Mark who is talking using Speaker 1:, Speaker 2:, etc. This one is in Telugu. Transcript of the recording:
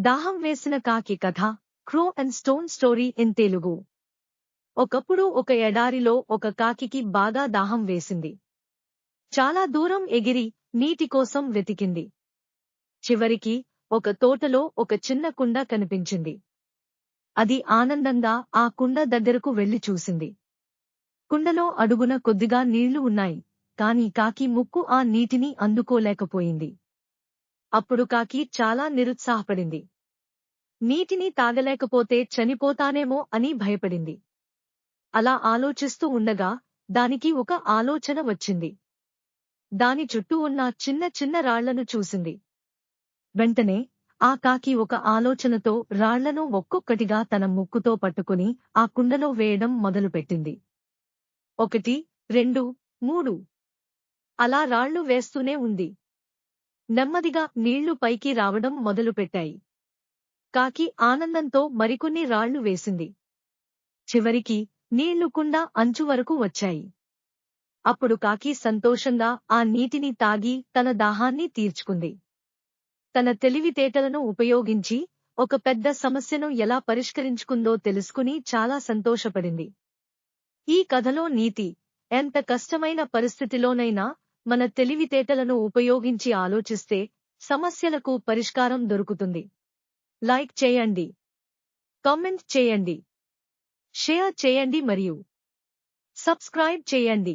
Speaker 1: దాహం వేసిన కాకి కథ crow and stone story in Telugu. ఒకప్పుడు ఒక ఎడారిలో ఒక కాకికి బాగా దాహం వేసింది. చాలా దూరం ఎగిరి నీటి కోసం వెతికింది. చివరికి ఒక తోటలో ఒక చిన్న కుండ కనిపించింది. అది ఆనందంగా ఆ కుండ దగ్గరకు వెళ్ళి చూసింది. కుండలో అడుగున కొద్దిగా నీళ్ళు ఉన్నాయి కాని కాకి ముక్కు ఆ నీటిని అందుకోలేకపోయింది. అప్పుడు కాకి చాలా నిరుత్సాహపడింది. నీటిని తాగలేకపోతే చనిపోతానేమో అని భయపడింది. అలా ఆలోచిస్తూ ఉండగా దానికి ఒక ఆలోచన వచ్చింది. దాని చుట్టూ ఉన్న చిన్న చిన్న రాళ్ళను చూసింది. వెంటనే ఆ కాకి ఒక ఆలోచనతో రాళ్ళను ఒక్కొక్కటిగా తన ముక్కుతో పట్టుకుని ఆ కుండలో వేయడం మొదలుపెట్టింది. ఒకటి రెండు మూడు. అలా రాళ్ళు వేస్తూనే ఉంది. నెమ్మదిగా నీళ్ళు పైకి రావడం మొదలుపెట్టాయి. కాకి ఆనందంతో మరికొన్ని రాళ్ళు వేసింది. చివరికి నీళ్ళు కుండ అంచు వరకు వచ్చాయి. అప్పుడు కాకి సంతోషంగా ఆ నీటిని తాగి తన దాహాన్ని తీర్చుకుంది. తన తెలివితేటలను ఉపయోగించి ఒక పెద్ద సమస్యను ఎలా పరిష్కరించుకుందో తెలుసుకుని చాలా సంతోషపడింది. ఈ కథలో నీతి ఎంత కష్టమైన పరిస్థితిలోనైనా మన తెలివితేటలను ఉపయోగించి ఆలోచిస్తే సమస్యలకు పరిష్కారం దొరుకుతుంది. లైక్ చేయండి. కామెంట్ చేయండి. షేర్ చేయండి మరియు సబ్స్క్రైబ్ చేయండి.